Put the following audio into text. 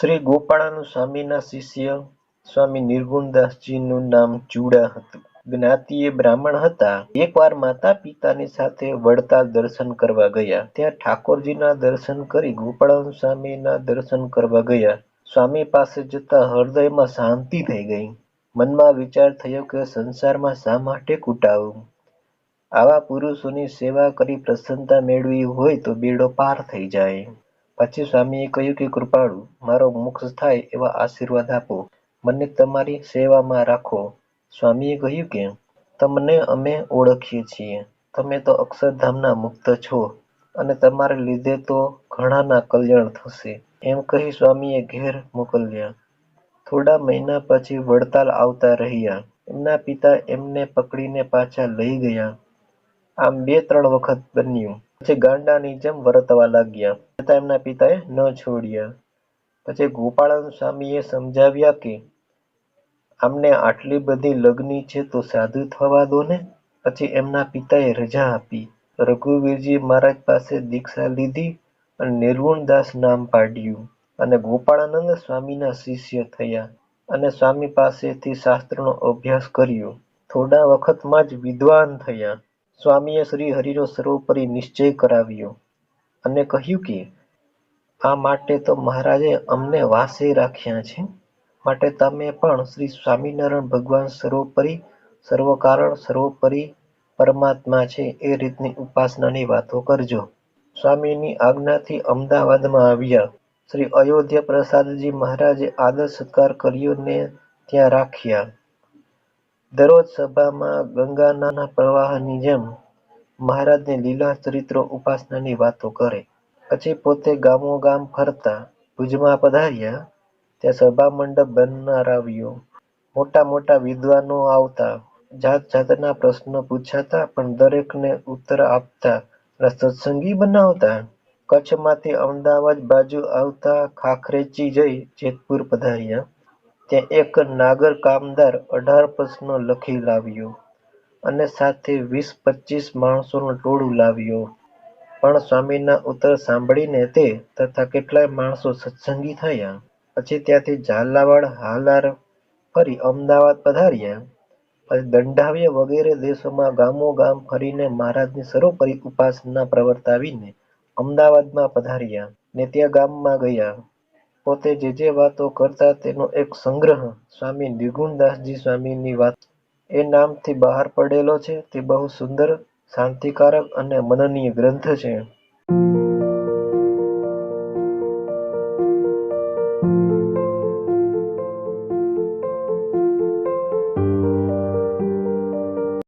શ્રી ગોપાળાનંદ સ્વામીના શિષ્ય સ્વામી નિર્ગુણદાસજીનું નામ ચુડા હતું. જ્ઞાતિએ બ્રાહ્મણ હતા. એકવાર માતા પિતાની સાથે વડતાલ દર્શન કરવા ગયા. ત્યાં ઠાકોરજીના દર્શન કરી ગોપાળાનંદ સ્વામીના દર્શન કરવા ગયા. સ્વામી પાસે જતા હૃદયમાં શાંતિ થઈ ગઈ. મનમાં વિચાર થયો કે સંસારમાં શા માટે કૂટાવું? આવા પુરુષોની સેવા કરી પ્રસન્નતા મેળવી હોય તો બેડો પાર થઈ જાય. પછી સ્વામીએ કહ્યું કે, કૃપાળુ, મારો મોક્ષ થાય એવા આશીર્વાદ આપો. મને તમારી સેવામાં રાખો. સ્વામીએ કહ્યું કે, તમને અમે ઓળખીએ છીએ. તમે તો અક્ષરધામના મુક્ત છો અને તમારે લીધે તો ઘણાના કલ્યાણ થશે. એમ કહી સ્વામીએ ઘેર મોકલ્યા. થોડા મહિના પછી વડતાલ આવતા રહ્યા. એમના પિતા એમને પકડીને પાછા લઈ ગયા. આમ બે, ત્રણ વખત બન્યું. પછી ગાંડાની જેમ વર્તવા લાગ્યા. છતાં એમના પિતાએ ન છોડ્યા. પછી ગોપાળાનંદ સ્વામીએ સમજાવ્યા કે, આમને આટલી બધી લગ્ની છે તો સાધુ થવા દો ને. પછી એમના પિતાએ રજા આપી. રઘુવીરજી મહારાજ પાસે દીક્ષા લીધી અને નિર્ગુણદાસ નામ પાડ્યું અને ગોપાળાનંદ સ્વામીના શિષ્ય થયા અને સ્વામી પાસેથી શાસ્ત્રનો અભ્યાસ કર્યો. થોડા વખતમાં જ વિદ્વાન થયા. સ્વામીએ શ્રી હરિનો સર્વોપરી નિશ્ચય કરાવ્યો અને કહ્યું કે આ માટે તો મહારાજે અમને વાસે રાખ્યા છે. માટે તમે પણ શ્રી સ્વામિનારાયણ ભગવાન સર્વોપરી, સર્વકારણ, સર્વોપરી પરમાત્મા છે એ રીતની ઉપાસનાની વાતો કરજો. સ્વામીની આજ્ઞાથી અમદાવાદમાં આવ્યા. શ્રી અયોધ્યા પ્રસાદજી મહારાજે આદર સત્કાર કર્યો ને ત્યાં રાખ્યા. દરરોજ સભામાં ગંગાના પ્રવાહની જેમ મહારાજને લીલા ચરિત્રો ઉપાસનાની વાતો કરે. પછી પોતે ગામોગામ ફરતા. ભુજમાં પધાર્યા ત્યાં સભામંડપ બનારાવ્યો. મોટા મોટા વિદ્વાનો આવતા. જાત જાતના પ્રશ્નો પૂછાતા, પણ દરેકને ઉત્તર આપતા અને સત્સંગી બનાવતા. કચ્છમાંથી અમદાવાદ બાજુ આવતા ખાખરેચી જઈ જેતપુર પધાર્યા. ત્યાં એક નાગર કામદાર અઢાર પ્રશ્નો લખી લાવ્યો અને સાથે વીસ પચ્ચીસ માણસોનું ટોળું લાવ્યો. પણ સ્વામીના ઉત્તર સાંભળીને તે તથા કેટલાય માણસો સત્સંગી થયા. પછી ત્યાંથી ઝાલાવાડ, હાલાર ફરી અમદાવાદ પધાર્યા. પછી દંડાવ્ય વગેરે દેશોમાં ગામો ગામ ફરીને મહારાજની સર્વોપરી ઉપાસના પ્રવર્તાવીને અમદાવાદમાં પધાર્યા ને ત્યાં ગામમાં ગયા. પોતે જે જે વાતો કરતા તેનો એક સંગ્રહ સ્વામી નિર્ગુણદાસજી સ્વામીની વાત એ નામથી બહાર પડેલો છે તે બહુ સુંદર, શાંતિકારક અને મનનીય ગ્રંથ છે.